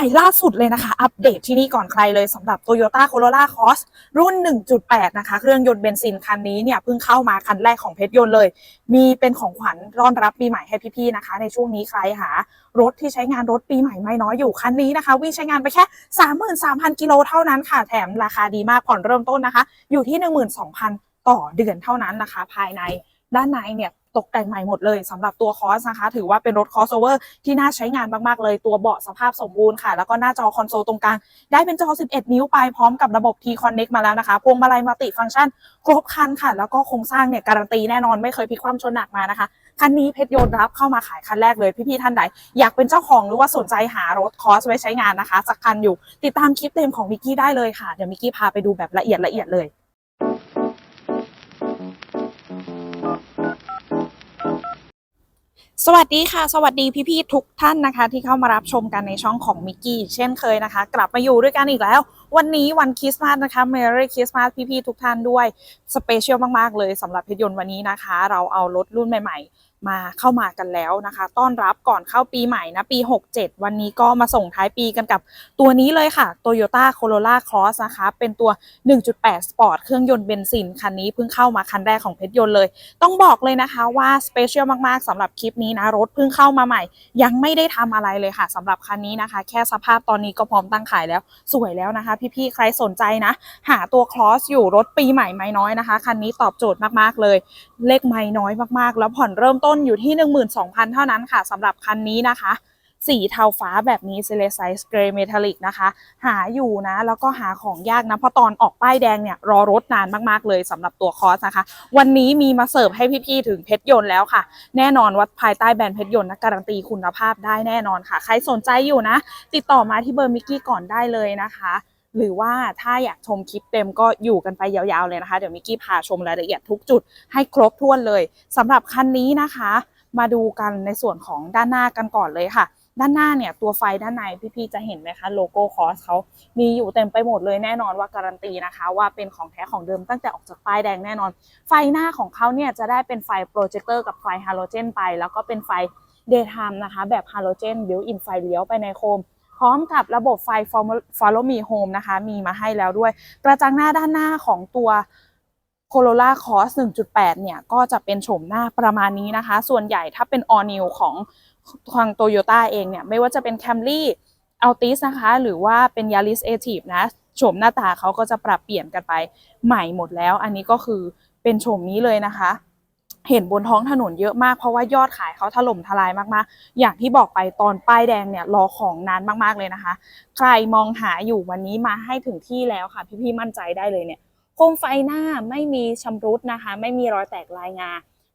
ม่ล่าสุดเลยนะคะ อัปเดตที่นี่ก่อนใครเลยสำหรับ Toyota Corolla Cross รุ่น 1.8 นะคะ เครื่องยนต์เบนซินคันนี้เนี่ยเพิ่งเข้ามาคันแรกของเพชรยนต์เลย มีเป็นของขวัญต้อนรับปีใหม่ให้พี่ๆนะคะ ในช่วงนี้ใครหารถที่ใช้งานรถปีใหม่ไม่น้อยอยู่คันนี้นะคะ วิ่งใช้งานไปแค่ 33,000 กิโลเท่านั้นค่ะแถมราคาดีมากผ่อนเริ่มต้นนะคะ อยู่ที่ 12,000 ต่อเดือนเท่านั้นนะคะ ภายในด้านในเนี่ย ตกแต่งใหม่หมดเลยสำหรับตัวคอสนะคะ ถือว่าเป็นรถคอสโอเวอร์ที่น่าใช้งานมากๆเลยตัวเบาะสภาพสมบูรณ์ค่ะ แล้วก็หน้าจอคอนโซลตรงกลาง ได้เป็นจอ 11 นิ้วไปพร้อมกับระบบ T-Connect มาแล้วนะคะ พวงมาลัยมัลติฟังก์ชันครบคันค่ะ แล้วก็โครงสร้างเนี่ยการันตีแน่นอนไม่เคยพลิกคว่ำชนหนักมานะคะคันนี้เพชรยนต์รับเข้ามาขายคันแรกเลยพี่ๆท่านใดอยากเป็นเจ้าของหรือว่าสนใจหารถคอสไว้ใช้งานนะคะสักคันอยู่ ติดตามคลิปเต็มของมิกกี้ได้เลยค่ะเดี๋ยวมิกกี้พาไปดูแบบละเอียดละเอียดเลย สวัสดีค่ะ สวัสดีพี่ๆทุกท่านนะคะ ที่เข้ามารับชมกันในช่องของมิกกี้เช่นเคยนะคะ กลับมาอยู่ด้วยกันอีกแล้ว วันนี้วันคริสต์มาสนะคะ Merry Christmas พี่ๆทุกท่านด้วย สเปเชียลมากๆเลยสำหรับเพชรยนต์วันนี้นะคะ เราเอารถรุ่นใหม่ๆ มาเข้ามากันแล้วนะคะ ต้อนรับก่อนเข้าปีใหม่นะปี 67 วันนี้ก็มาส่งท้ายปีกันกับตัวนี้เลยค่ะ Toyota Corolla Cross นะคะ เป็นตัว 1.8 Sport เครื่องยนต์เบนซิน คันนี้เพิ่งเข้ามาคันแรกของเพชรยนต์เลย ต้องบอกเลยนะคะว่าสเปเชียลมาก ๆสำหรับคลิปนี้นะ รถเพิ่งเข้ามาใหม่ ยังไม่ได้ทำอะไรเลยค่ะสำหรับคันนี้นะคะ แค่สภาพตอนนี้ก็พร้อมตั้งขายแล้วสวยแล้วนะคะ พี่ๆใครสนใจนะ หาตัวคลอสอยู่รถปีใหม่ไม่น้อยนะคะคันนี้ตอบโจทย์มากๆเลยเลขไม่น้อยมากๆ แล้วผ่อนเริ่มต้นอยู่ที่ 12,000 เท่านั้นค่ะสำหรับคันนี้นะคะ สีเทาฟ้าแบบนี้ c e l e s i z e Grey Metallic นะคะ หาอยู่นะ แล้วก็หาของยากนะ เพราะตอนออกป้ายแดงเนี่ย รอรถนานมากๆเลยสำหรับตัวคอสนะคะ วันนี้มีมาเสิร์ฟให้พี่ๆ ถึงเพชรยนต์แล้วค่ะ แน่นอนว่าภายใต้แบรนด์เพชรยนต์นะการันตีคุณภาพได้แน่นอนค่ะ ใครสนใจอยู่นะ ติดต่อมาที่เบอร์มิกกี้ก่อนได้เลยนะคะ หรือว่าถ้าอยากชมคลิปเต็มก็อยู่กันไปยาวๆเลยนะคะ เดี๋ยวมิกกี้พาชมรายละเอียดทุกจุดให้ครบถ้วนเลยสำหรับคันนี้นะคะ มาดูกันในส่วนของด้านหน้ากันก่อนเลยค่ะ ด้านหน้าเนี่ยตัวไฟด้านในพี่ๆจะเห็นไหมคะโลโก้คอสเขามีอยู่เต็มไปหมดเลยแน่นอนว่าการันตีนะคะ ว่าเป็นของแท้ของเดิมตั้งแต่ออกจากป้ายแดงแน่นอน ไฟหน้าของเขาเนี่ยจะได้เป็นไฟโปรเจคเตอร์กับไฟฮาโลเจนไป แล้วก็เป็นไฟเดย์ไทม์นะคะ แบบฮาโลเจนบิวอินไฟเลี้ยวไปในโคม พร้อมกับระบบไฟ Follow Me Home นะคะ มีมาให้แล้วด้วย กระจังหน้าด้านหน้าของตัว Corolla Cross 1.8 เนี่ย ก็จะเป็นโฉมหน้าประมาณนี้นะคะ ส่วนใหญ่ถ้าเป็น All New ของทาง Toyota เองเนี่ย ไม่ว่าจะเป็น Camry Altis นะคะ หรือว่าเป็น Yaris a t i v e นะโฉมหน้าตาเขาก็จะปรับเปลี่ยนกันไปใหม่หมดแล้ว อันนี้ก็คือเป็นโฉมนี้เลยนะคะ เห็นบนท้องถนนเยอะมากเพราะว่ายอดขายเขาถล่มทลายมากๆ อย่างที่บอกไปตอนป้ายแดงเนี่ยรอของนานมากๆเลยนะคะ ใครมองหาอยู่วันนี้มาให้ถึงที่แล้วค่ะ พี่ๆมั่นใจได้เลยเนี่ยโคมไฟหน้าไม่มีชำรุดนะคะ ไม่มีรอยแตกลายงา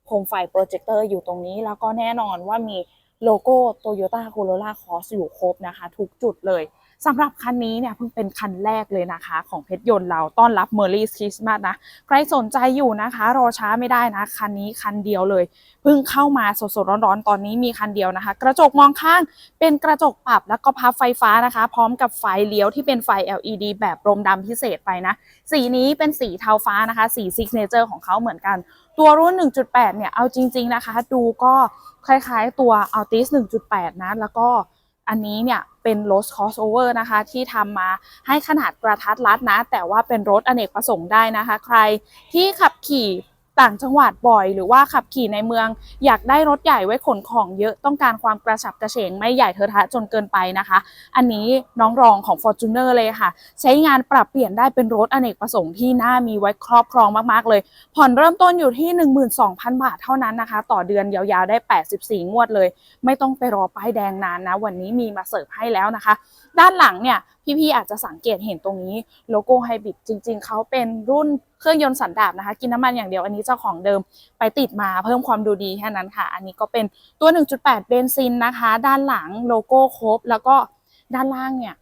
โคมไฟโปรเจคเตอร์อยู่ตรงนี้แล้วก็แน่นอนว่ามีโลโก้ Toyota Corolla Cross อยู่ครบนะคะ ทุกจุดเลย สำหรับคันนี้เนี่ยเพิ่งเป็นคันแรกเลยนะคะของเพชรยนต์เราต้อนรับ Merry Christmas นะ ใครสนใจอยู่นะคะ รอช้าไม่ได้นะ คันนี้คันเดียวเลย เพิ่งเข้ามาสดๆร้อนๆ ตอนนี้มีคันเดียวนะคะ กระจกมองข้างเป็นกระจกปรับแล้วก็พับไฟฟ้านะคะ พร้อมกับไฟเลี้ยวที่เป็นไฟ LED แบบรมดำพิเศษไปนะ สีนี้เป็นสีเทาฟ้านะคะ สีซิกเนเจอร์ของเขาเหมือนกัน ตัวรุ่น 1.8 เนี่ยเอาจริง ๆนะคะ ดูก็คล้ายๆตัว Altis 1.8 นะแล้วก็ อันนี้เนี่ยเป็นรถ crossover นะคะที่ทำมาให้ขนาดกระทัดรัดนะ แต่ว่าเป็นรถอเนกประสงค์ได้นะคะ ใครที่ขับขี่ ต่างจังหวัดบ่อย หรือว่าขับขี่ในเมือง อยากได้รถใหญ่ไว้ขนของเยอะต้องการความกระฉับกระเฉงไม่ใหญ่เทอะทะจนเกินไปนะคะ อันนี้น้องรองของ Fortuner เลยค่ะ ใช้งานปรับเปลี่ยนได้เป็นรถอเนกประสงค์ที่น่ามีไว้ครอบครองมากๆเลย ผ่อนเริ่มต้นอยู่ที่ 12,000 บาทเท่านั้นนะคะ ต่อเดือนยาวๆได้ 84 งวดเลย ไม่ต้องไปรอป้ายแดงนานนะ วันนี้มีมาเสิร์ฟให้แล้วนะคะ ด้านหลังเนี่ยพี่ๆอาจจะสังเกตเห็นตรงนี้โลโก้ไฮบริดจริง ๆเขาเป็นรุ่น เครื่องยนต์สันดาปนะคะ กินน้ำมันอย่างเดียวอันนี้เจ้าของเดิมไปติดมาเพิ่มความดูดีแค่นั้นค่ะ อันนี้ก็เป็นตัว 1.8 เบนซินนะคะ ด้านหลังโลโก้ครบ แล้วก็ด้านล่างเนี่ย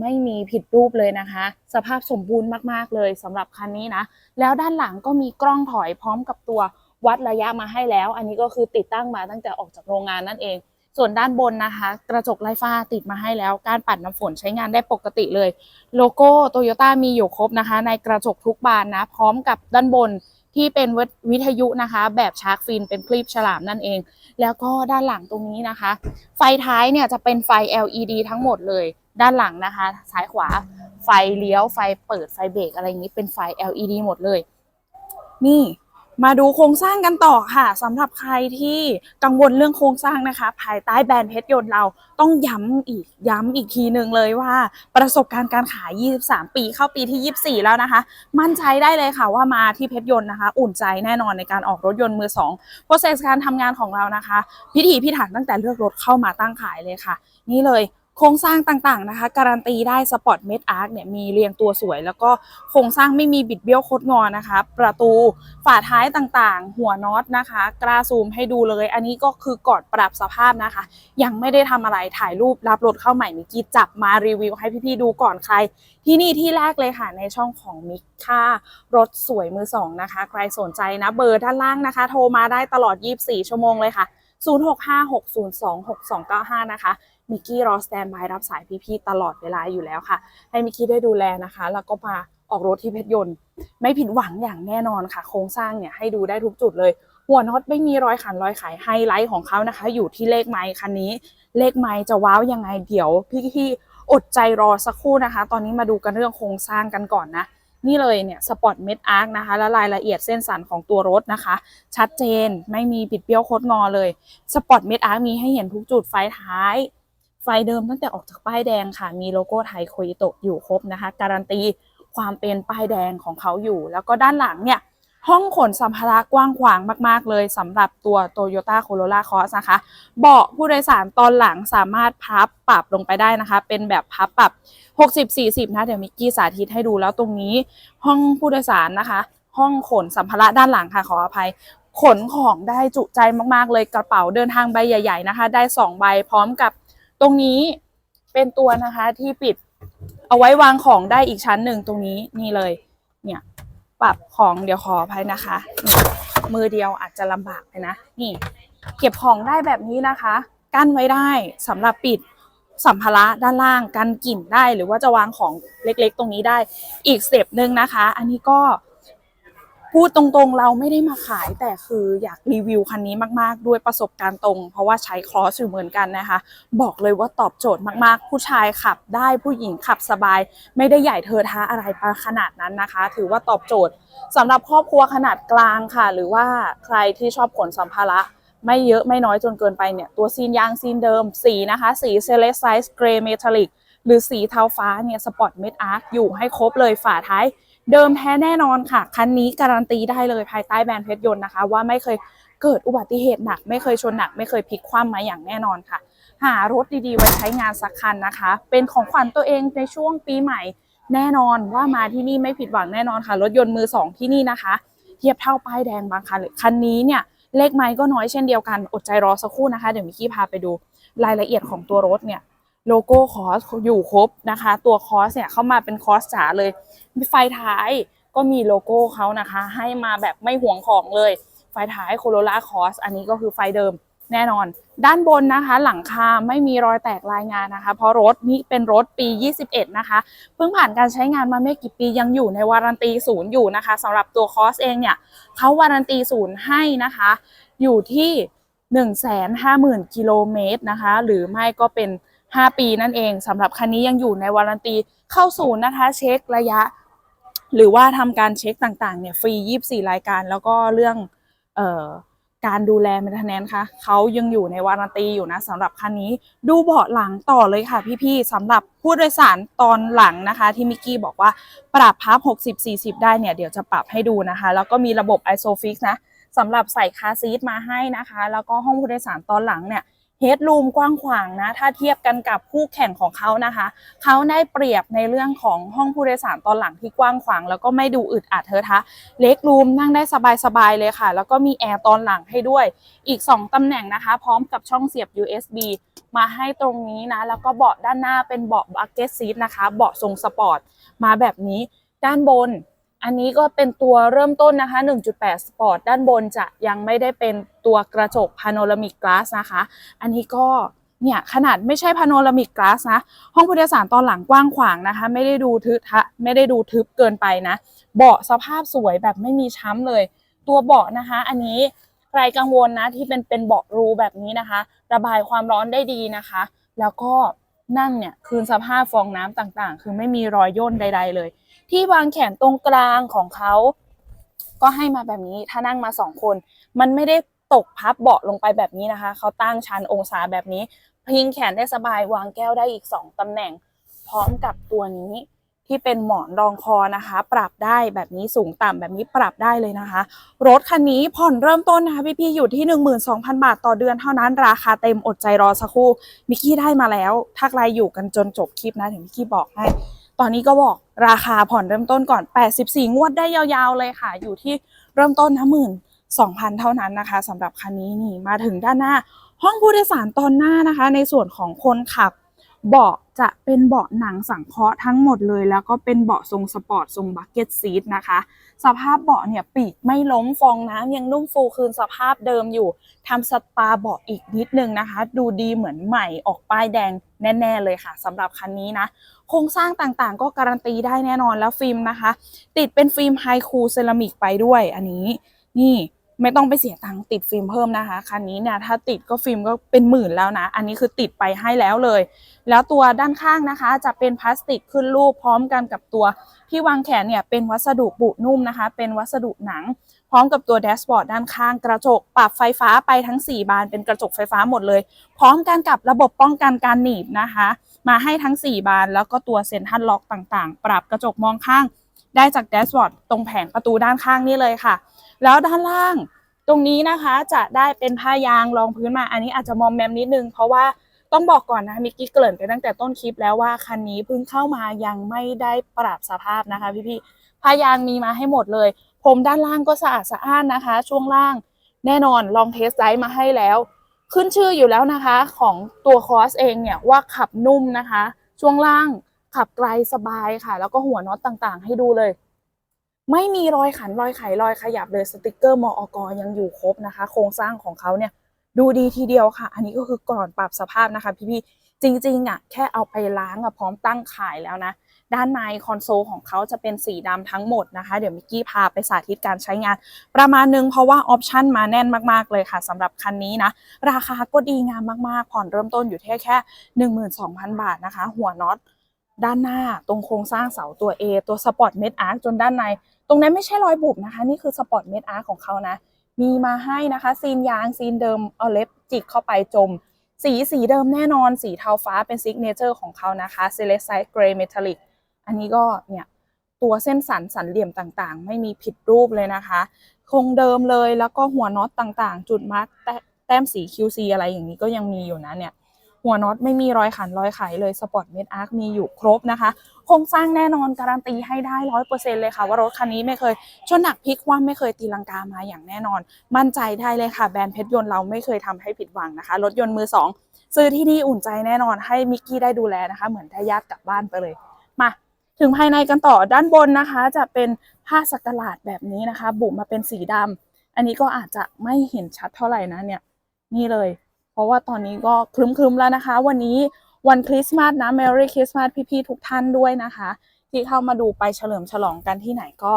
ไม่มีผิดรูปเลยนะคะ สภาพสมบูรณ์มากๆเลยสำหรับคันนี้นะ แล้วด้านหลังก็มีกล้องถอยพร้อมกับตัววัดระยะมาให้แล้ว อันนี้ก็คือติดตั้งมาตั้งแต่ออกจากโรงงานนั่นเอง ส่วนด้านบนนะคะ กระจกไร้ฝ้าติดมาให้แล้ว การปัดน้ำฝนใช้งานได้ปกติเลย โลโก้โตโยต้ามีอยู่ครบนะคะ ในกระจกทุกบานนะ พร้อมกับด้านบนที่เป็นวิทยุนะคะ แบบชาร์กฟินเป็นคลิปฉลามนั่นเอง แล้วก็ด้านหลังตรงนี้นะคะ ไฟท้ายเนี่ยจะเป็นไฟ LED ทั้งหมดเลย ด้านหลังนะคะ ซ้ายขวาไฟเลี้ยวไฟเปิดไฟเบรกอะไรอย่างนี้เป็นไฟ LED หมดเลย นี่ มาดูโครงสร้างกันต่อค่ะสำหรับใครที่กังวลเรื่องโครงสร้างนะคะ ภายใต้แบรนด์เพชรยนต์เราต้องย้ำอีกย้ำอีกทีหนึ่งเลยว่า ประสบการณ์การขาย 23 ปีเข้าปีที่ 24 แล้วนะคะ มั่นใจได้เลยค่ะว่ามาที่เพชรยนต์นะคะ อุ่นใจแน่นอนในการออกรถยนต์มือสองโปรเซสการทำงานของเรานะคะ พิถีพิถันตั้งแต่เลือกรถเข้ามาตั้งขายเลยค่ะ นี่เลย โครงสร้างต่างๆนะคะ การันตีได้สปอร์ตเมดอาร์คเนี่ยมีเรียงตัวสวย แล้วก็โครงสร้างไม่มีบิดเบี้ยวคดงอนะคะ ประตูฝาท้ายต่างๆ หัวน็อตนะคะกล้าซูมให้ดูเลย อันนี้ก็คือกอดปรับสภาพนะคะ ยังไม่ได้ทำอะไรถ่ายรูปรับรถเข้าใหม่มิกกี้จับมารีวิวให้พี่ๆดูก่อนใคร ที่นี่ที่แรกเลยค่ะในช่องของมิกค่ารถสวยมือสองนะคะ ใครสนใจนะเบอร์ด้านล่างนะคะ โทรมาได้ตลอด 24 ชั่วโมงเลยค่ะ 0656026295 นะคะ มิกกี้รอสแตนบายรับสายพี่ๆตลอดเวลาอยู่แล้วค่ะ ให้มิกกี้ได้ดูแลนะคะ แล้วก็มาออกรถที่เพชรยนต์ ไม่ผิดหวังอย่างแน่นอนค่ะ โครงสร้างเนี่ยให้ดูได้ทุกจุดเลย หัวน็อตไม่มีรอยขันรอยไขไฮไลท์ของเขานะคะ อยู่ที่เลขไม้คันนี้ เลขไม้จะว้าวยังไงเดี๋ยว พี่ๆอดใจรอสักครู่นะคะ ตอนนี้มาดูกันเรื่องโครงสร้างกันก่อนนะนี่เลยเนี่ยสปอร์ตเม็ดอาร์คนะคะ และรายละเอียดเส้นสันของตัวรถนะคะ ชัดเจนไม่มีปิดเบี้ยวโคดงอเลยสปอร์ตเม็ดอาร์คมีให้เห็นทุกจุดไฟท้าย ไฟเดิมตั้งแต่ออกจากป้ายแดงค่ะ มีโลโก้ไทยโคอิโตะอยู่ครบนะคะ การันตีความเป็นป้ายแดงของเขาอยู่ แล้วก็ด้านหลังเนี่ย ห้องขนสัมภาระกว้างขวางมาก ๆ เลยสำหรับตัว Toyota Corolla Cross นะคะ เบาะผู้โดยสารตอนหลังสามารถพับปรับลงไปได้นะคะ เป็นแบบพับปรับ 60-40 นะ เดี๋ยวมิกกี้สาธิตให้ดูแล้วตรงนี้ ห้องผู้โดยสารนะคะ ห้องขนสัมภาระด้านหลังค่ะขออภัยขนของได้จุใจมาก ๆ เลยกระเป๋าเดินทางใบใหญ่ ๆ นะคะ ได้ 2 ใบพร้อมกับ ตรงนี้เป็นตัวนะคะที่ปิดเอาไว้วางของได้อีกชั้นหนึ่งตรงนี้นี่เลย เนี่ย ปรับของเดี๋ยวขออภัยนะคะมือเดียวอาจจะลำบากไปนะ นี่ เก็บของได้แบบนี้นะคะ กั้นไว้ได้สำหรับปิดสัมภาระด้านล่างกันกลิ่นได้ หรือว่าจะวางของเล็กๆ ตรงนี้ได้อีกสเต็ปหนึ่งนะคะ อันนี้ก็ พูดตรงๆเราไม่ได้มาขายแต่คืออยากรีวิวคันนี้มากๆ ด้วยประสบการณ์ตรง เพราะว่าใช้คลอสอยู่เหมือนกันนะคะ บอกเลยว่าตอบโจทย์มากๆ ผู้ชายขับได้ผู้หญิงขับสบาย ไม่ได้ใหญ่เทอะทะอะไรขนาดนั้นนะคะ ถือว่าตอบโจทย์สำหรับครอบครัวขนาดกลางค่ะ หรือว่าใครที่ชอบขนสัมภาระไม่เยอะไม่น้อยจนเกินไปเนี่ยตัวซีนยางซีนเดิมสีนะคะ สีเซเลสไซส์เกรย์เมทัลลิกหรือสีเทาฟ้าเนี่ยสปอร์ตเมดอาร์คอยู่ให้ครบเลยฝาท้าย เดิมแท้แน่นอนค่ะ คันนี้การันตีได้เลยภายใต้แบรนด์เพชรยนต์นะคะ ว่าไม่เคยเกิดอุบัติเหตุหนัก ไม่เคยชนหนัก ไม่เคยพลิกคว่ำมาอย่างแน่นอนค่ะ หารถดีๆไว้ใช้งานสักคันนะคะ เป็นของขวัญตัวเองในช่วงปีใหม่ แน่นอนว่ามาที่นี่ไม่ผิดหวังแน่นอนค่ะ รถยนต์มือสองที่นี่นะคะ เทียบเท่าป้ายแดงบางคันเลยคันนี้เนี่ยเลขไม้ก็น้อยเช่นเดียวกันอดใจรอสักครู่นะคะเดี๋ยวมิกกี้พาไปดูรายละเอียดของตัวรถเนี่ย โลโก้คอสอยู่ครบนะคะ ตัวคอสเนี่ยเข้ามาเป็นคอสจ๋าเลยไฟท้ายก็มีโลโก้เขานะคะ ให้มาแบบไม่ห่วงของเลย ไฟท้ายโคโรล่าคอสอันนี้ก็คือไฟเดิมแน่นอน ด้านบนนะคะ หลังคาไม่มีรอยแตกรายงานนะคะ เพราะรถนี้เป็นรถปี 21 นะคะ เพิ่งผ่านการใช้งานมาไม่กี่ปียังอยู่ในวารันตีศูนย์อยู่นะคะสำหรับตัวคอสเองเนี่ยเขาวารันตีศูนย์ให้นะคะ อยู่ที่ 150,000 กิโลเมตรนะคะ หรือไม่ก็เป็น 5 ปีนั่นเองสำหรับคันนี้ยังอยู่ในวารันตีเข้าศูนย์นะคะ เช็คระยะ หรือว่าทำการเช็คต่างๆเนี่ยฟรี 24 รายการ แล้วก็เรื่องเอ่อการดูแล m ม i เ t น n น n ค่ะเขายังอยู่ในวารันตีอยู่นะสำหรับคันนี้ดูเบาะหลังต่อเลยค่ะพี่ๆสำหรับผู้โดยสารตอนหลังนะคะ ที่มิกกี้บอกว่าปรับพับ 60-40 ได้เนี่ย เดี๋ยวจะปรับให้ดูนะคะ แล้วก็มีระบบ ISOFIX นะสำหรับใส่คาซีทมาให้นะคะ แล้วก็ห้องผู้โดยสารตอนหลังเนี่ย เฮดรูมกว้างขวางนะ ถ้าเทียบกันกับคู่แข่งของเขานะคะ เขาได้เปรียบในเรื่องของห้องผู้โดยสารตอนหลังที่กว้างขวาง แล้วก็ไม่ดูอึดอัดเทอะทะ เล็กรูมนั่งได้สบายๆเลยค่ะ แล้วก็มีแอร์ตอนหลังให้ด้วย อีก 2 ตำแหน่งนะคะ พร้อมกับช่องเสียบ USB มาให้ตรงนี้นะ แล้วก็เบาะด้านหน้าเป็นเบาะบักเก็ตซีทนะคะ เบาะทรงสปอร์ต มาแบบนี้ด้านบน อันนี้ก็เป็นตัวเริ่มต้นนะคะ 1.8สปอร์ตด้านบนจะยังไม่ได้เป็นตัวกระจกพาโนรามิกกลาสนะคะ อันนี้ก็เนี่ยขนาดไม่ใช่พาโนรามิกกลาสนะ ห้องผู้โดยสารตอนหลังกว้างขวางนะคะ ไม่ได้ดูทึบทะไม่ได้ดูทึบเกินไปนะ เบาะสภาพสวยแบบไม่มีช้ำเลย ตัวเบาะนะคะ อันนี้ใครกังวลนะที่เป็นเป็นเบาะรูแบบนี้นะคะ ระบายความร้อนได้ดีนะคะ แล้วก็นั่งเนี่ยคืนสภาพฟองน้ำต่างๆ คือไม่มีรอยย่นใด ๆ เลย ที่วางแขนตรงกลางของเขา ก็ให้มาแบบนี้ถ้านั่งมาสองคน มันไม่ได้ตกพับเบาะลงไปแบบนี้นะคะ เขาตั้งชันองศาแบบนี้ พิงแขนได้สบายวางแก้วได้อีก 2ตำแหน่ง พร้อมกับตัวนี้ที่เป็นหมอนรองคอนะคะ ปรับได้แบบนี้สูงต่ำแบบนี้ปรับได้เลยนะคะ รถคันนี้ผ่อนเริ่มต้นนะคะพี่ๆอยู่ที่ 12,000 บาทต่อเดือนเท่านั้นราคาเต็มอดใจรอสักครู่มิกกี้ได้มาแล้ว ถ้าใครอยู่กันจนจบคลิปนะถึงมิกกี้บอกให้ ตอนนี้ก็บอกราคาผ่อนเริ่มต้นก่อน 84 งวดได้ยาวๆเลยค่ะ อยู่ที่เริ่มต้นนะหมื่น2,000เท่านั้นนะคะสำหรับคันนี้นี่มาถึงด้านหน้า ห้องผู้โดยสารตอนหน้านะคะ ในส่วนของคนขับ เบาะจะเป็นเบาะหนังสังเคราะห์ทั้งหมดเลย แล้วก็เป็นเบาะทรงสปอร์ตทรงบักเก็ตซีทนะคะ สภาพเบาะเนี่ยปีกไม่ล้มฟองน้ำยังนุ่มฟูคืนสภาพเดิมอยู่ทำสปาเบาะอีกนิดนึงนะคะ ดูดีเหมือนใหม่ออกป้ายแดงแน่ ๆ เลยค่ะสำหรับคันนี้นะ โครงสร้างต่างๆ ก็การันตีได้แน่นอนแล้วฟิล์มนะคะ ติดเป็นฟิล์มไฮคูเซรามิกไปด้วยอันนี้นี่ไม่ต้องไปเสียตังค์ติดฟิล์มเพิ่มนะคะคันนี้เนี่ยถ้าติดก็ฟิล์มก็เป็นหมื่นแล้วนะ อันนี้คือติดไปให้แล้วเลย แล้วตัวด้านข้างนะคะ จะเป็นพลาสติกขึ้นรูปพร้อมกันกับตัวที่วางแขนเนี่ยเป็นวัสดุบุนุ่มนะคะ เป็นวัสดุหนัง พร้อมกับตัวแดชบอร์ดด้านข้างกระจกปรับไฟฟ้าไปทั้ง 4 บานเป็นกระจกไฟฟ้าหมดเลย พร้อมกันกับระบบป้องกันการหนีบนะคะ มาให้ทั้ง 4 บาน แล้วก็ตัวเซ็นทรัลล็อกต่างๆ ปรับกระจกมองข้าง ได้จากแดชบอร์ดตรงแผงประตูด้านข้างนี่เลยค่ะ แล้วด้านล่างตรงนี้นะคะจะได้เป็นผ้ายางรองพื้นมา อันนี้อาจจะมอมแมมนิดนึง เพราะว่าต้องบอกก่อนนะมิกกี้เกริ่นไปตั้งแต่ต้นคลิปแล้วว่าคันนี้เพิ่งเข้ามายังไม่ได้ปรับสภาพนะคะพี่ๆผ้ายางมีมาให้หมดเลย ผมด้านล่างก็สะอาดสะอ้านนะคะ ช่วงล่างแน่นอนลองเทสไดมาให้แล้ว ขึ้นชื่ออยู่แล้วนะคะ ของตัวคอสเองเนี่ยว่าขับนุ่มนะคะ ช่วงล่างขับไกลสบายค่ะ แล้วก็หัวน็อตต่างๆ ให้ดูเลย ไม่มีรอยขันรอยไขรอยขยับเลยสติกเกอร์มอกยังอยู่ครบนะคะ โครงสร้างของเขาเนี่ยดูดีทีเดียวค่ะ อันนี้ก็คือก่อนปรับสภาพนะคะ พี่ๆจริงๆอะแค่เอาไปล้างอะพร้อมตั้งขายแล้วนะ ด้านในคอนโซลของเขาจะเป็นสีดำทั้งหมดนะคะ เดี๋ยวมิกกี้พาไปสาธิตการใช้งาน ประมาณนึงเพราะว่าออปชันมาแน่นมากๆเลยค่ะสำหรับคันนี้นะ ราคาก็ดีงามมากๆ ผ่อนเริ่มต้นอยู่แค่แค่ 12,000 บาทนะคะ หัวน็อตด้านหน้าตรงโครงสร้างเสาตัว A ตัวสปอร์ตเมดอาร์จนด้านใน ตรงนั้นไม่ใช่รอยบุบนะคะ นี่คือสปอร์ตเมดอาร์ของเขานะ มีมาให้นะคะ ซีนยางซีนเดิมเอาเล็บจิกเข้าไปจม สีสีเดิมแน่นอน สีเทาฟ้าเป็นซิกเนเจอร์ของเขานะคะ c e l e s t i g Gray Metallic อันนี้ก็เนี่ยตัวเส้นสันสันเหลี่ยมต่างๆ ไม่มีผิดรูปเลยนะคะ คงเดิมเลยแล้วก็หัวน็อตต่างๆ จุดมาร์กแต้มสี QC อะไรอย่างนี้ก็ยังมีอยู่นะเนี่ย หัวน็อตไม่มีรอยขันรอยไขเลยสปอร์ตเมดอาร์คมีอยู่ครบนะคะ โครงสร้างแน่นอนการันตีให้ได้ร้อยเปอร์เซ็นเลยค่ะ ว่ารถคันนี้ไม่เคยชนหนักพลิกว่ำไม่เคยตีลังกามาอย่างแน่นอน มั่นใจได้เลยค่ะ แบรนด์เพชรยนต์เราไม่เคยทำให้ผิดหวังนะคะ รถยนต์มือสองซื้อที่นี่อุ่นใจแน่นอนให้มิกกี้ได้ดูแลนะคะ เหมือนได้ญาติกลับบ้านไปเลย ถึงภายในกันต่อด้านบนนะคะ จะเป็นผ้าสักหลาดแบบนี้นะคะ บุมาเป็นสีดำอันนี้ก็อาจจะไม่เห็นชัดเท่าไหร่นะเนี่ยนี่เลย เพราะว่าตอนนี้ก็ครึ้มๆแล้วนะคะ วันนี้วันคริสต์มาสนะ Merry Christmas พี่ๆทุกท่านด้วยนะคะ ที่เข้ามาดูไปเฉลิมฉลองกันที่ไหนก็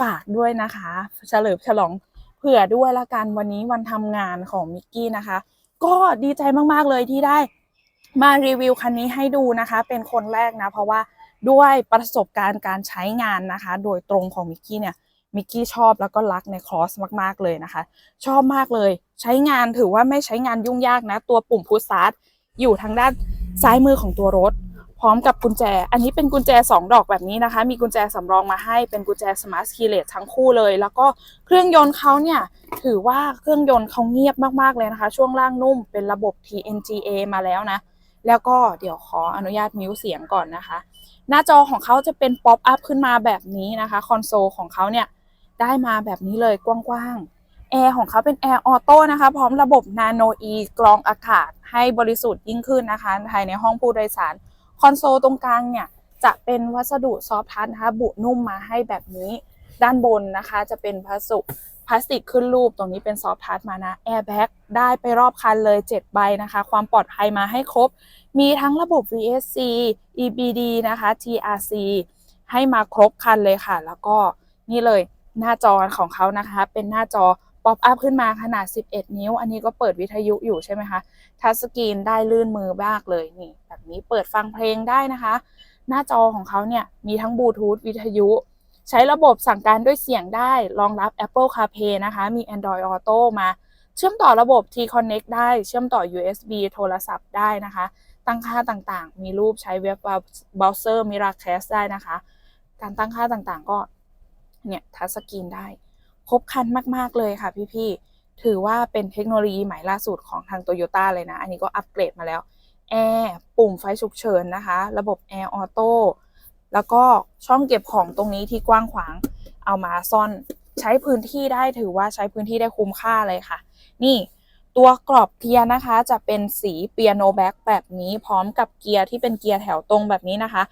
ฝากด้วยนะคะ เฉลิมฉลองเผื่อด้วยละกันวันนี้วันทำงานของมิกกี้นะคะ ก็ดีใจมากๆเลยที่ได้มารีวิวคันนี้ให้ดูนะคะ เป็นคนแรกนะ เพราะว่า ด้วยประสบการณ์การใช้งานนะคะ โดยตรงของมิกกี้เนี่ยมิกกี้ชอบแล้วก็รักในครอสมากๆเลยนะคะ ชอบมากเลย ใช้งานถือว่าไม่ใช้งานยุ่งยากนะ ตัวปุ่มพุชสตาร์ทอยู่ทางด้านซ้ายมือของตัวรถ พร้อมกับกุญแจ อันนี้เป็นกุญแจ 2 ดอกแบบนี้นะคะ มีกุญแจสำรองมาให้เป็นกุญแจสมาร์ทคีเลสทั้งคู่เลย แล้วก็เครื่องยนต์เขาเนี่ย ถือว่าเครื่องยนต์เขาเงียบมากๆเลยนะคะ ช่วงล่างนุ่มเป็นระบบ TNGA มาแล้วนะ แล้วก็เดี๋ยวขออนุญาตมิวเสียงก่อนนะคะ หน้าจอของเขาจะเป็นป๊อปอัพขึ้นมาแบบนี้นะคะ คอนโซลของเขาเนี่ยได้มาแบบนี้เลยกว้างๆแอร์ของเขาเป็นแอร์ออโต้นะคะ พร้อมระบบ Nano E กรองอากาศให้บริสุทธิ์ยิ่งขึ้นนะคะภายในห้องผู้โดยสาร คอนโซลตรงกลางเนี่ยจะเป็นวัสดุซอฟทัชนะคะบุนุ่มมาให้แบบนี้ ด้านบนนะคะจะเป็นพลาสติก พลาสติกขึ้นรูปตรงนี้เป็นซอฟทัชมานะแอร์แบ็กได้ไปรอบคันเลย 7 ใบนะคะ ความปลอดภัยมาให้ครบ มีทั้งระบบ VSC EBD นะคะ TRC ให้มาครบคันเลยค่ะ แล้วก็นี่เลยหน้าจอของเขานะคะ เป็นหน้าจอป๊อปอัพขึ้นมาขนาด 11 นิ้ว อันนี้ก็เปิดวิทยุอยู่ใช่ไหมคะ ทัชสกรีนได้ลื่นมือมากเลยนี่ แบบนี้เปิดฟังเพลงได้นะคะ หน้าจอของเขาเนี่ยมีทั้งบลูทูธวิทยุ ใช้ระบบสั่งการด้วยเสียงได้ รองรับ Apple CarPlay นะคะ มี Android Auto มา เชื่อมต่อระบบ T-Connect ได้ เชื่อมต่อ USB โทรศัพท์ได้นะคะ ตั้งค่าต่างๆ มีรูปใช้เว็บเบราว์เซอร์ Miracast ได้นะคะ การตั้งค่าต่างๆ ก็ เนี่ยทัชสกรีนได้ ครบครันมากๆเลยค่ะพี่ๆ ถือว่าเป็นเทคโนโลยีใหม่ล่าสุดของทาง Toyota เลยนะ อันนี้ก็อัปเกรดมาแล้ว แอร์ ปุ่มไฟฉุกเฉินนะคะ ระบบแอร์ออโต้ แล้วก็ช่องเก็บของตรงนี้ที่กว้างขวาง เอามาซ่อนใช้พื้นที่ได้ถือว่าใช้พื้นที่ได้คุ้มค่าเลยค่ะ นี่ตัวกรอบเกียร์นะคะจะเป็นสีเปียโนแบ็กแบบนี้พร้อมกับเกียร์ที่เป็นเกียร์แถวตรงแบบนี้นะคะ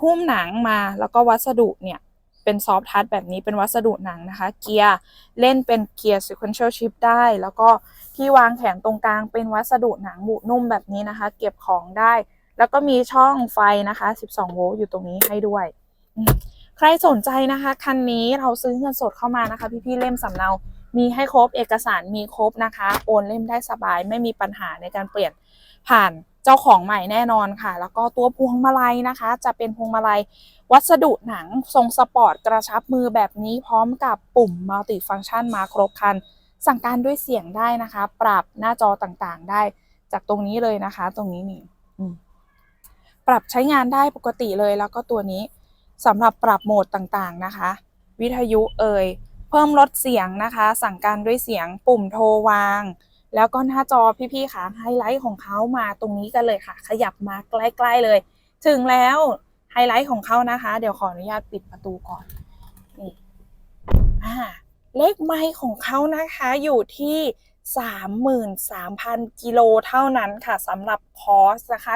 หุ้มหนังมาแล้วก็วัสดุเนี่ยเป็นซอฟทัชแบบนี้เป็นวัสดุหนังนะคะ เกียร์เล่นเป็นเกียร์ sequential shift ได้ แล้วก็ที่วางแขนตรงกลางเป็นวัสดุหนังบุนุ่มแบบนี้นะคะ เก็บของได้ แล้วก็มีช่องไฟนะคะ 12 โวลต์อยู่ตรงนี้ให้ด้วย ใครสนใจนะคะ คันนี้เราซื้อเงินสดเข้ามานะคะ พี่ๆเล่มสำเนา มีให้ครบเอกสารมีครบนะคะ โอนเล่มได้สบายไม่มีปัญหาในการเปลี่ยนผ่านเจ้าของใหม่แน่นอนค่ะ แล้วก็ตัวพวงมาลัยนะคะ จะเป็นพวงมาลัยวัสดุหนังทรงสปอร์ตกระชับมือแบบนี้พร้อมกับปุ่มมัลติฟัง c t ชันมาครบคัน สั่งการด้วยเสียงได้นะคะ ปรับหน้าจอต่างๆได้จากตรงนี้เลยนะคะ ตรงนี้นี่อืม ปรับใช้งานได้ปกติเลยแล้วก็ตัวนี้สำหรับปรับโหมดต่างๆนะคะ วิทยุเอ่ยเพิ่มลดเสียงนะคะ สั่งการด้วยเสียงปุ่มโทรวาง แล้วก็หน้าจอพี่ๆค่ะไฮไลท์ของเขามาตรงนี้กันเลยค่ะ ขยับมาใกล้ๆเลย ถึงแล้วไฮไลท์ของเขานะคะ เดี๋ยวขออนุญาตปิดประตูก่อนนี่อ่าเลขไมล์ของเขานะคะอยู่ที่ 33,000 กิโลเท่านั้นค่ะสำหรับคอสนะคะ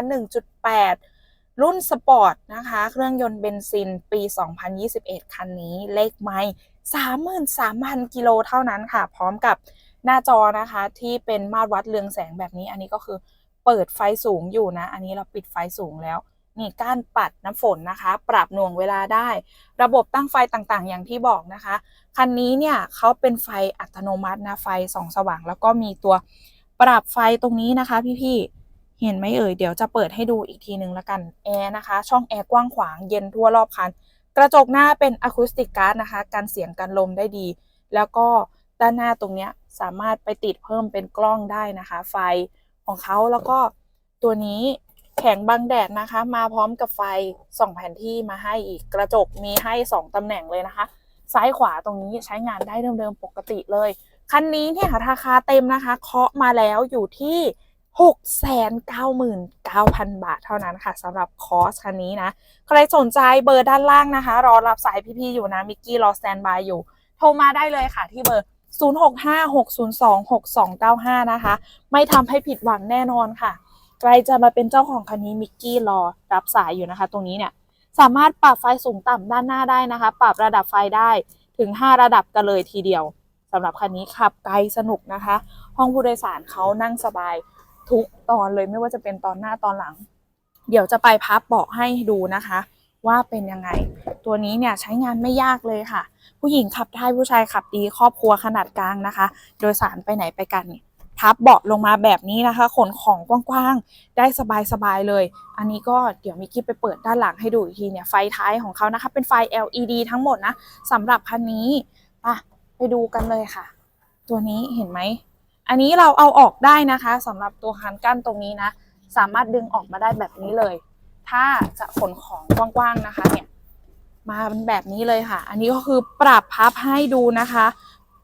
1.8 รุ่นสปอร์ตนะคะ เครื่องยนต์เบนซินปี 2021 คันนี้เลขไมล์33,000 กิโลเท่านั้นค่ะ พร้อมกับหน้าจอนะคะ ที่เป็นมาตรวัดเรืองแสงแบบนี้ อันนี้ก็คือเปิดไฟสูงอยู่นะ อันนี้เราปิดไฟสูงแล้ว นี่ก้านปัดน้ำฝนนะคะ ปรับหน่วงเวลาได้ ระบบตั้งไฟต่างๆ อย่างที่บอกนะคะ คันนี้เนี่ยเขาเป็นไฟอัตโนมัตินะ ไฟส่องสว่าง แล้วก็มีตัวปรับไฟตรงนี้นะคะพี่ๆ เห็นไหมเอ่ยเดี๋ยวจะเปิดให้ดูอีกทีนึงแล้วกันแอร์นะคะ ช่องแอร์กว้างขวางเย็นทั่วรอบคัน กระจกหน้าเป็นอะคูสติกการ์ดนะคะกันเสียงกันลมได้ดี แล้วก็ด้านหน้าตรงเนี้ยสามารถไปติดเพิ่มเป็นกล้องได้นะคะ ไฟของเขาแล้วก็ตัวนี้แข็งบังแดดนะคะ มาพร้อมกับไฟส่องแผนที่มาให้อีกกระจกมีให้ 2 ตำแหน่งเลยนะคะ ซ้ายขวาตรงนี้ใช้งานได้เดิมๆปกติเลย คันนี้เนี่ยราคาเต็มนะคะ เคาะมาแล้วอยู่ที่ 699,000 บาทเท่านั้นค่ะสำหรับคอร์สคันนี้นะ ใครสนใจเบอร์ด้านล่างนะคะ รอรับสายพี่ๆอยู่นะ มิกกี้รอสแตนบายอยู่ โทรมาได้เลยค่ะที่เบอร์ 0656026295 นะคะ ไม่ทำให้ผิดหวังแน่นอนค่ะ ใครจะมาเป็นเจ้าของคันนี้มิกกี้รอรับสายอยู่นะคะ ตรงนี้เนี่ยสามารถปรับไฟสูงต่ำด้านหน้าได้นะคะ ปรับระดับไฟได้ถึง 5 ระดับกันเลยทีเดียวสำหรับคันนี้ขับไกลสนุกนะคะ ห้องผู้โดยสารเขานั่งสบาย ทุกตอนเลยไม่ว่าจะเป็นตอนหน้าตอนหลัง เดี๋ยวจะไปพับเบาะให้ดูนะคะ ว่าเป็นยังไง ตัวนี้เนี่ยใช้งานไม่ยากเลยค่ะ ผู้หญิงขับได้ผู้ชายขับดีครอบครัวขนาดกลางนะคะ โดยสารไปไหนไปกันพับเบาะลงมาแบบนี้นะคะ ขนของกว้างๆ ได้สบายๆเลย อันนี้ก็เดี๋ยวมิกกี้ไปเปิดด้านหลังให้ดูอีกทีเนี่ย ไฟท้ายของเขานะคะ เป็นไฟ LED ทั้งหมดนะสำหรับคันนี้อะไปดูกันเลยค่ะ ตัวนี้เห็นไหม อันนี้เราเอาออกได้นะคะสำหรับตัวคันกั้นตรงนี้นะ สามารถดึงออกมาได้แบบนี้เลย ถ้าจะขนของกว้างๆนะคะเนี่ยมาเป็นแบบนี้เลยค่ะ อันนี้ก็คือปรับพับให้ดูนะคะ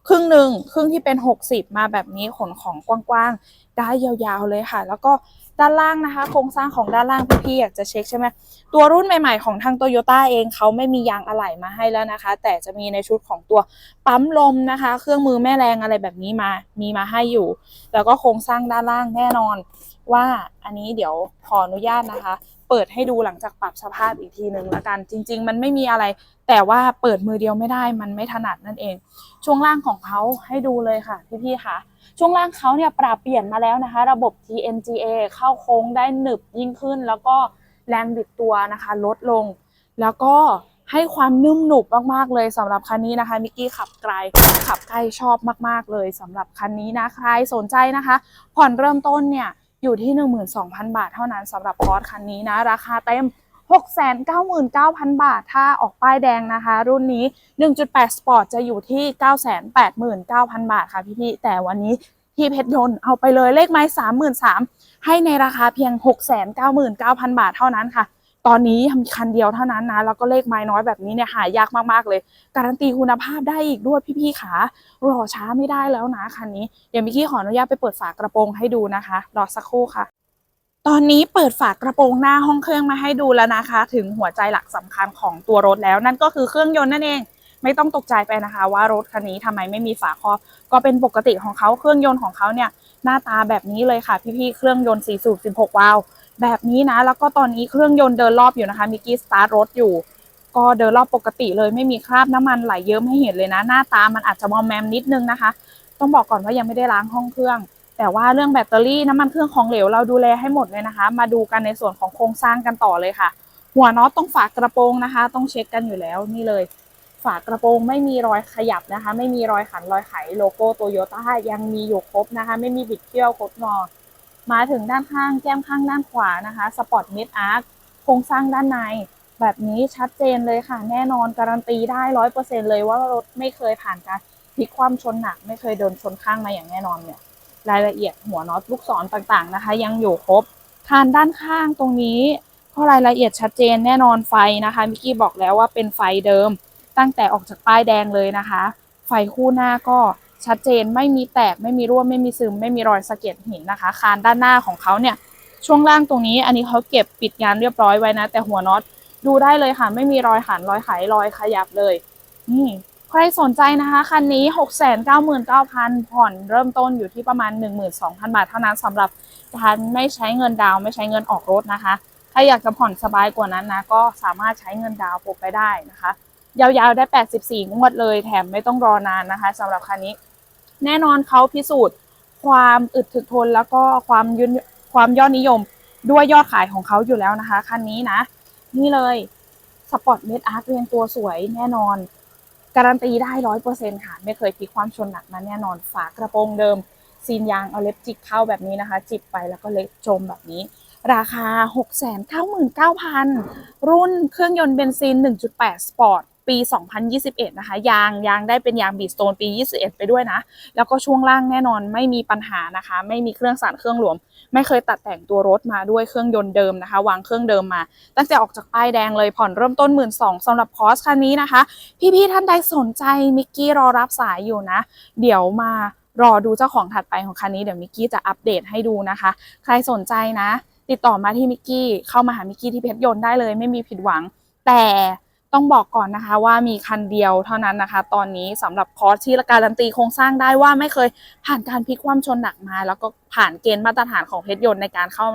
ครึ่งหนึ่งครึ่งที่เป็น 60 มาแบบนี้ขนของกว้างๆ ได้ยาวๆเลยค่ะ แล้วก็ ด้านล่างนะคะ โครงสร้างของด้านล่างพี่ๆอยากจะเช็คใช่ไหมตัวรุ่นใหม่ๆของทางโตโยต้าเองเขาไม่มียางอะไหล่มาให้แล้วนะคะ แต่จะมีในชุดของตัวปั๊มลมนะคะ เครื่องมือแม่แรงอะไรแบบนี้มามีมาให้อยู่ แล้วก็โครงสร้างด้านล่างแน่นอนว่าอันนี้เดี๋ยวขออนุญาตนะคะ เปิดให้ดูหลังจากปรับสภาพอีกทีหนึ่งละกันจริง ๆ มันไม่มีอะไร แต่ว่าเปิดมือเดียวไม่ได้ มันไม่ถนัดนั่นเอง ช่วงล่างของเขาให้ดูเลยค่ะพี่ๆค่ะช่วงล่างเขาเนี่ยปรับเปลี่ยนมาแล้วนะคะ ระบบ TNGA เข้าโค้งได้หนึบยิ่งขึ้น แล้วก็แรงบิดตัวนะคะ ลดลง แล้วก็ให้ความนุ่มหนุบมากๆเลยสำหรับคันนี้นะคะมิกกี้ขับไกลขับใกล้ชอบมากๆเลยสำหรับคันนี้นะใครสนใจนะคะ ผ่อนเริ่มต้นเนี่ย อยู่ที่ 12,000 บาทเท่านั้นสำหรับคอร์สคันนี้นะ ราคาเต็ม 699,000 บาท ถ้าออกป้ายแดงนะคะ รุ่นนี้ 1.8 Sport จะอยู่ที่ 989,000 บาทค่ะพี่ๆแต่วันนี้ที่เพชรยนต์เอาไปเลยเลขไม้33,000ให้ในราคาเพียง 699,000 บาทเท่านั้นค่ะ ตอนนี้มีคันเดียวเท่านั้นนะแล้วก็เลขไม้น้อยแบบนี้เนี่ยหายากมากๆเลย การันตีคุณภาพได้อีกด้วยพี่ๆขารอช้าไม่ได้แล้วนะคันนี้เดี๋ยวมิกกี้ขออนุญาตไปเปิดฝากระโปรงให้ดูนะคะรอสักครู่ค่ะตอนนี้เปิดฝากระโปรงหน้าห้องเครื่องมาให้ดูแล้วนะคะ ถึงหัวใจหลักสำคัญของตัวรถแล้ว นั่นก็คือเครื่องยนต์นั่นเอง ไม่ต้องตกใจไปนะคะ ว่ารถคันนี้ทำไมไม่มีฝาครอบ ก็เป็นปกติของเขาเครื่องยนต์ของเขาเนี่ยหน้าตาแบบนี้เลยค่ะพี่ๆเครื่องยนต์4สูบ16 วาล์ว แบบนี้นะ แล้วก็ตอนนี้เครื่องยนต์เดินรอบอยู่นะคะมิกกี้สตาร์ทรถอยู่ ก็เดินรอบปกติเลยไม่มีคราบน้ำมันไหลเยิ้มให้เห็นเลยนะ หน้าตามันอาจจะมอมแมมนิดนึงนะคะ ต้องบอกก่อนว่ายังไม่ได้ล้างห้องเครื่อง แต่ว่าเรื่องแบตเตอรี่น้ำมันเครื่องของเหลวเราดูแลให้หมดเลยนะคะ มาดูกันในส่วนของโครงสร้างกันต่อเลยค่ะ หัวน็อตต้องฝากระโปรงนะคะ ต้องเช็คกันอยู่แล้วนี่เลย ฝากระโปรงไม่มีรอยขยับนะคะ ไม่มีรอยขันรอยไขโลโก้โตโยต้ายังมีอยู่ครบนะคะ ไม่มีบิดเขี้ยวคดงอ มาถึงด้านข้างแก้มข้างด้านขวานะคะสปอร์ตเมดอาร์คโครงสร้างด้านใน แบบนี้ชัดเจนเลยค่ะ แน่นอนการันตีได้ร้อยเปอร์เซ็นเลยว่ารถไม่เคยผ่านการพลิกคว่ำชนหนัก ไม่เคยโดนชนข้างมาอย่างแน่นอนเนี่ยรายละเอียดหัวน็อตลูกศรต่างๆนะคะ ยังอยู่ครบคานด้านข้างตรงนี้ก็รายละเอียดชัดเจนแน่นอนไฟนะคะมิกกี้บอกแล้วว่าเป็นไฟเดิม ตั้งแต่ออกจากป้ายแดงเลยนะคะ ไฟคู่หน้าก็ ชัดเจนไม่มีแตกไม่มีรั่วไม่มีซึม ไม่มีรอยสะเก็ดหินนะคะ คานด้านหน้าของเขาเนี่ยช่วงล่างตรงนี้อันนี้เขาเก็บปิดงานเรียบร้อยไว้นะ แต่หัวน็อตดูได้เลยค่ะ ไม่มีรอยหันรอยไขรอยขยับเลยนี่ใครสนใจนะคะคันนี้ 699,000 ผ่อนเริ่มต้นอยู่ที่ประมาณ 12,000 บาทเท่านั้นสำหรับการไม่ใช้เงินดาวไม่ใช้เงินออกรถนะคะ ถ้าอยากจะผ่อนสบายกว่านั้นนะ ก็สามารถใช้เงินดาวน์พกไปได้นะคะ ยาวๆได้ 84 งวดเลย แถมไม่ต้องรอนานนะคะสำหรับคันนี้ แน่นอนเขาพิสูจน์ความอึดถึกทนแล้วก็ความยืนความยอดนิยมด้วยยอดขายของเขาอยู่แล้วนะคะคันนี้นะ นี่เลยสปอร์ตเมดอาร์ตเรียงตัวสวยแน่นอน การันตีได้ร้อยเปอร์เซ็นค่ะ ไม่เคยพลิกความชนหนักมาแน่นอนฝากระโปรงเดิม ซีนยางเอาเล็บจิกเข้าแบบนี้นะคะ จิบไปแล้วก็เล็บจมแบบนี้ ราคา 699,000 รุ่นเครื่องยนต์เบนซิน 1.8 สปอร์ต ปี 2021 นะคะ ยางยางได้เป็นยางบีสโตนปี 21 ไปด้วยนะ แล้วก็ช่วงล่างแน่นอนไม่มีปัญหานะคะ ไม่มีเครื่องสั่นเครื่องหลวม ไม่เคยตัดแต่งตัวรถมาด้วยเครื่องยนต์เดิมนะคะ วางเครื่องเดิมมา ตั้งแต่ออกจากป้ายแดงเลยผ่อนเริ่มต้น 1 2ื่นสำหรับคอร์สคันนี้นะคะ พี่ๆท่านใดสนใจมิกกี้รอรับสายอยู่นะ เดี๋ยวมารอดูเจ้าของถัดไปของคันนี้เดี๋ยวมิกกี้จะอัปเดตให้ดูนะคะ ใครสนใจนะ ติดต่อมาที่มิกกี้เข้ามาหามิกกี้ที่เพชรยนต์ได้เลย ไม่มีผิดหวังแต่ ต้องบอกก่อนนะคะว่ามีคันเดียวเท่านั้นนะคะ ตอนนี้สำหรับคอร์สที่การันตีโครงสร้างได้ว่าไม่เคยผ่านการพลิกคว่ำชนหนักมา แล้วก็ผ่านเกณฑ์มาตรฐานของเพชรยนต์ในการเข้า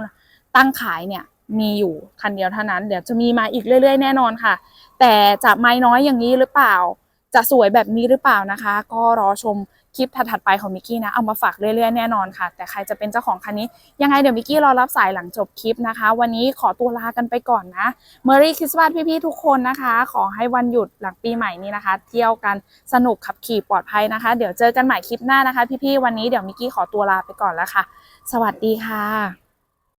ตั้งขายเนี่ยมีอยู่คันเดียวเท่านั้น เดี๋ยวจะมีมาอีกเรื่อย ๆ แน่นอนค่ะ แต่จะไม่น้อยอย่างนี้หรือเปล่า จะสวยแบบนี้หรือเปล่านะคะ ก็รอชม คลิปถัดๆไปของมิกกี้นะ เอามาฝากเรื่อยๆ แน่นอนค่ะ แต่ใครจะเป็นเจ้าของคันนี้ ยังไงเดี๋ยวมิกกี้รอรับสายหลังจบคลิปนะคะ วันนี้ขอตัวลากันไปก่อนนะเมอรี่คริสต์มาสพี่ๆ ทุกคนนะคะ ขอให้วันหยุดหลังปีใหม่นี้นะคะ เที่ยวกันสนุกขับขี่ปลอดภัยนะคะ เดี๋ยวเจอกันใหม่คลิปหน้านะคะ พี่ๆ วันนี้เดี๋ยวมิกกี้ขอตัวลาไปก่อนแล้วค่ะ สวัสดีค่ะ